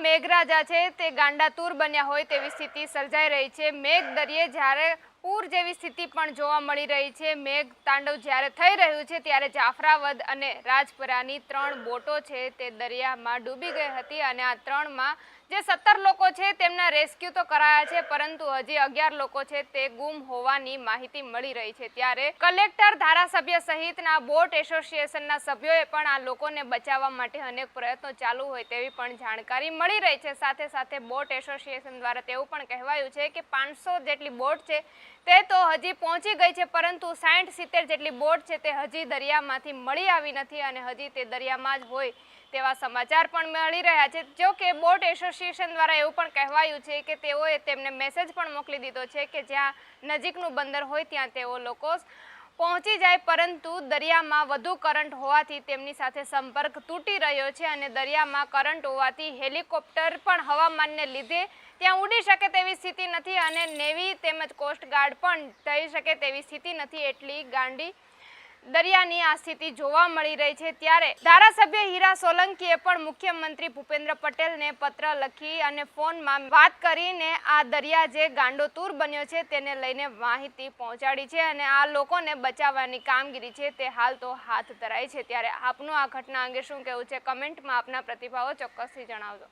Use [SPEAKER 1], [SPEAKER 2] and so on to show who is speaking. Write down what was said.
[SPEAKER 1] મેઘરાજા છે તે ગાંડાતુર બન્યા હોય તેવી સ્થિતિ સર્જાઈ રહી છે. મેઘ દરિયે જ્યારે પૂર જેવી સ્થિતિ પણ જોવા મળી રહી છે. મેઘ તાંડવ જ્યારે થઈ રહ્યું છે ત્યારે જાફરાવદ અને રાજપરાની ત્રણ બોટો છે તે દરિયામાં ડૂબી ગઈ હતી અને આ ત્રણમાં જે સત્તર લોકો છે તેમના રેસ્ક્યુ તો કરાયા છે, પરંતુ હજી અગિયાર લોકો છે તે ગુમ હોવાની માહિતી મળી રહી છે. ત્યારે કલેક્ટર ધારાસભ્ય સહિતના બોટ એસોસિએશનના સભ્યોએ પણ આ લોકોને બચાવવા માટે અનેક પ્રયત્નો ચાલુ હોય તેવી પણ જાણકારી મળી રહી છે. સાથે સાથે બોટ એસોસિએશન દ્વારા તેવું પણ કહેવાયું છે કે પાંચસો જેટલી બોટ છે તે તો હજી પહોંચી ગઈ છે, પરંતુ સાઠ સિત્તેર જેટલી બોટ છે તે હજી દરિયામાંથી મળી આવી નથી અને હજી તે દરિયામાં જ હોય તેવા સમાચાર પણ મળી રહ્યા છે. જો કે બોટ એસોસિએશન દ્વારા એવું પણ કહેવાયું છે કે તેઓએ તેમને મેસેજ પણ મોકલી દીધો છે કે જ્યાં નજીકનું બંદર હોય ત્યાં તેઓ લોકો પહોંચી જાય, પરંતુ દરિયામાં વધુ કરંટ હોવાથી તેમની સાથે સંપર્ક તૂટી રહ્યો છે અને દરિયામાં કરંટ હોવાથી હેલિકોપ્ટર પણ હવામાનને લીધે ત્યાં ઉડી શકે તેવી સ્થિતિ નથી અને નેવી તેમજ કોસ્ટગાર્ડ પણ થઈ શકે તેવી સ્થિતિ નથી એટલી ગાંડી દરિયાની આ સ્થિતિ જોવા મળી રહી છે ત્યારે ધારાસભ્ય હીરા સોલંકીએ પણ મુખ્યમંત્રી ભૂપેન્દ્ર પટેલને પત્ર લખી અને ફોનમાં વાત કરીને આ દરિયા જે ગાંડોતૂર બન્યો છે તેને લઈને માહિતી પહોંચાડી છે અને આ લોકોને બચાવવાની કામગીરી છે તે હાલ તો હાથ ધરાઈ છે. ત્યારે આપનું આ ઘટના અંગે શું કહેવું છે? કમેન્ટમાં આપના પ્રતિભાવો ચોક્કસથી જણાવજો.